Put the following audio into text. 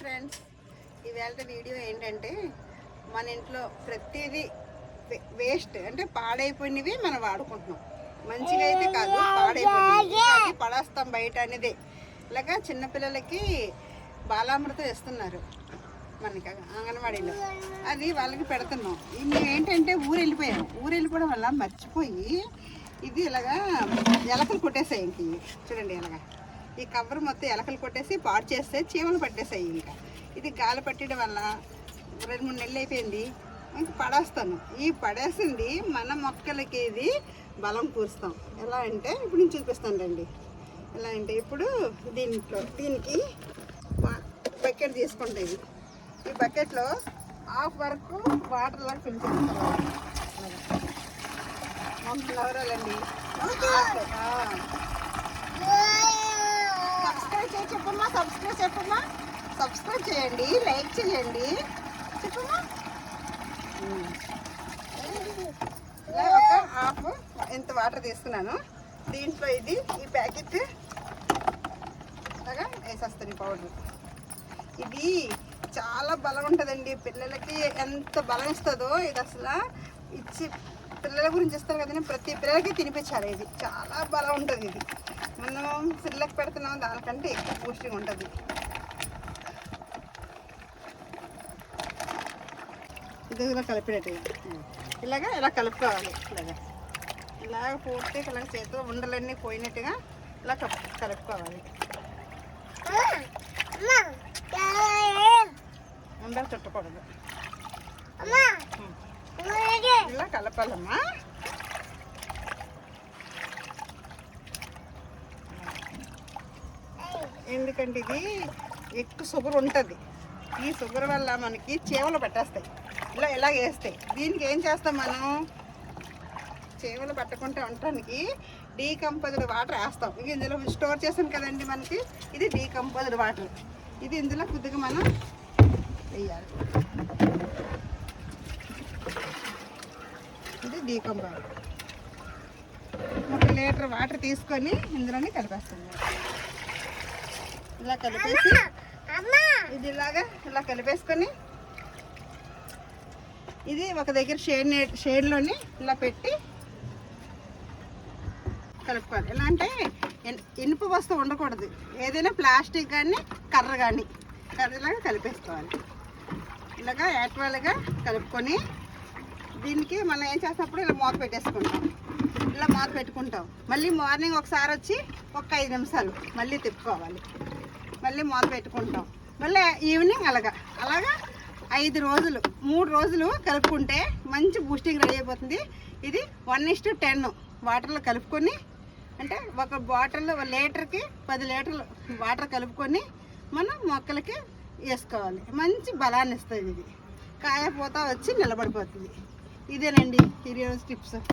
Friends ఇవాళ video ఏంటంటే మన ఇంట్లో ప్రతిదీ వేస్ట్ అంటే పాడైపోయినవి మనం వాడుకుంటున్నాం. మంచిగా అయితే కాదు పాడైపోయినవి. పడేస్తాం బయట అనేది. ఇలాగా చిన్నపిల్లలకి బాలామృతం ఇస్తున్నారు మనకి అంగన్వాడీలో. అది వాళ్ళకి పెడుతున్నాం. మేము ఏంటంటే ఊరు వెళ్ళిపోయాం ఊరు వెళ్ళిపోవడం వల్ల మర్చిపోయి ఇది ఇలాగా ఎలకలు కొట్టేసాయి ఇంక చూడండి ఇలాగా ఈ కవర్ మొత్తం ఎలకలు కొట్టేసి పాడు చేస్తే చీమలు పట్టేసాయి ఇంకా. ఇది గాలి పట్టడం వల్ల రెండు మూడు నెలలు అయిపోయింది. ఇంక పడేస్తాను. ఈ పడేసింది మన మొక్కలకి ఇది బలం కూరుస్తాం ఎలా అంటే ఇప్పుడు నేను చూపిస్తాను రండి. ఎలా అంటే ఇప్పుడు దీంట్లో దీనికి బకెట్ తీసుకుంటాయి ఇది. ఈ బకెట్లో హాఫ్ వరకు వాటర్ లాగా ఫిల్ చేస్తారు నవరాలండి సబ్స్క్రైబ్ చేయి చెప్పమ్మా సబ్స్క్రైబ్ చెప్పమ్మా. సబ్స్క్రైబ్ చేయండి లైక్ చేయండి. చెప్పమ్మా. ఒక హాఫ్ ఇంత వాటర్ తీసుకున్నాను దీంట్లో ఇది ఈ ప్యాకెట్. అలాగా వేసేస్తాను పౌడర్ ఇది చాలా బలం ఉంటుందండి. పిల్లలకి ఎంత బలం ఇస్తుందో ఇది అసలు ఇచ్చి పిల్లల గురించి ఇస్తారు కదండి. ప్రతి పిల్లలకి తినిపించాలి ఇది. చాలా బలం ఉంటుంది ఇది. మనం పిల్లలకు పెడుతున్నాం దానికంటే ఎక్కువ పుష్టిగా ఉంటుంది. ఇది ఇలా కలిపినట్టుగా ఇలాగా ఇలా కలుపుకోవాలి. ఇలాగా. ఇలాగ పూర్తిగా ఇలాగ చేతితో ఉండలన్నీ పోయినట్టుగా ఇలా కలుపు కలుపుకోవాలి. ఉండలు చుట్టకూడదు. ఇలా కలపాలమ్మా. ఎందుకంటే ఇది ఎక్కువ షుగర్ ఉంటుంది. ఈ షుగర్ వల్ల మనకి చేవలు పట్టేస్తాయి. ఇలా ఇలా వేస్తాయి. దీనికి ఏం చేస్తాం మనం? చేవలు పట్టకుండా ఉండటానికి డీకంపోజ్డ్ వాటర్ వేస్తాం. ఇది ఇందులో స్టోర్ చేసాం కదండి మనకి. ఇది డీకంపోజ్డ్ వాటర్. ఇది ఇందులో కొద్దిగా మనం వేయాలి. ఇది డీకంపోజ్ ఒక లీటర్ వాటర్ తీసుకొని ఇందులోనే కలిపేస్తాం ఇలా కలిపేసి ఇది ఇలాగా ఇలా కలిపేసుకొని ఇది ఒక దగ్గర షేడ్ షేడ్లోని ఇలా పెట్టి కలుపుకోవాలి. ఎలా అంటే ఇన్- ఇనుప వస్తువు ఉండకూడదు. ఏదైనా ప్లాస్టిక్ కానీ కర్ర కానీ కర్రలాగా కలిపేసుకోవాలి. ఇలాగా యాక్చువల్గా కలుపుకొని దీనికి మనం ఏం చేసినప్పుడు ఇలా మూత పెట్టేసుకుంటాం. ఇలా మూత పెట్టుకుంటాం. మళ్ళీ మార్నింగ్ ఒకసారి వచ్చి ఒక ఐదు నిమిషాలు మళ్ళీ తిప్పుకోవాలి. మళ్ళీ మూత పెట్టుకుంటాం. మళ్ళీ ఈవినింగ్ అలాగా. అలాగా ఐదు రోజులు మూడు రోజులు కలుపుకుంటే మంచి బూస్టింగ్ రెడీ అయిపోతుంది. ఇది వన్ ఇస్ టు టెన్ వాటర్లో కలుపుకొని అంటే ఒక బాటిల్లో లీటర్కి పది లీటర్లు వాటర్ కలుపుకొని మనం మొక్కలకి వేసుకోవాలి. మంచి బలాన్ని ఇస్తుంది ఇది. కాయ వచ్చి నిలబడిపోతుంది. ఇదేనండి ఈరోజు టిప్స్